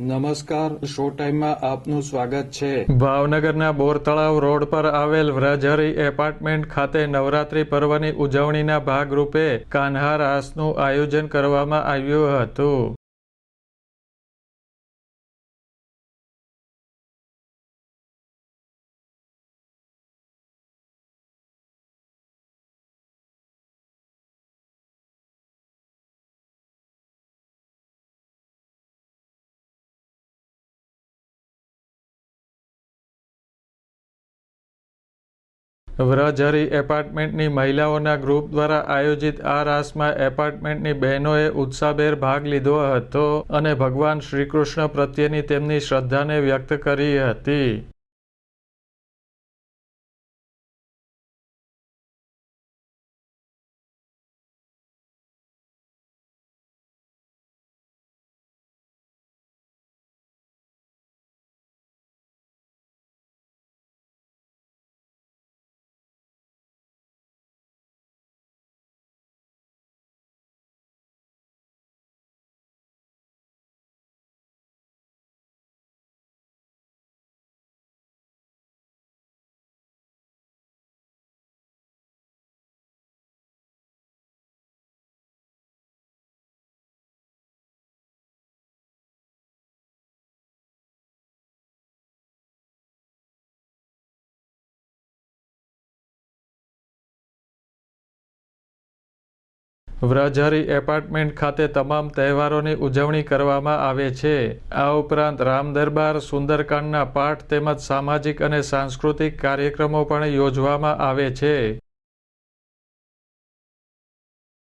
નમસ્કાર, શો ટાઈમમાં આપનું સ્વાગત છે. ભાવનગરના બોરતળાવ રોડ પર આવેલ વ્રજહરી એપાર્ટમેન્ટ ખાતે નવરાત્રી પર્વની ઉજવણીના ભાગરૂપે કાન્હા રાસનું આયોજન કરવામાં આવ્યું હતું. વ્રજહરી એપાર્ટમેન્ટની મહિલાઓના ગ્રુપ દ્વારા આયોજિત આ રાસમાં એપાર્ટમેન્ટની બહેનોએ ઉત્સાહભેર ભાગ લીધો હતો અને ભગવાન શ્રીકૃષ્ણ પ્રત્યેની તેમની શ્રદ્ધાને વ્યક્ત કરી હતી. વ્રજહરી એપાર્ટમેન્ટ ખાતે તમામ તહેવારોની ઉજવણી કરવામાં આવે છે. આ ઉપરાંત રામદરબાર સુંદરકાંડના પાઠ તેમજ સામાજિક અને સાંસ્કૃતિક કાર્યક્રમો પણ યોજવામાં આવે છે.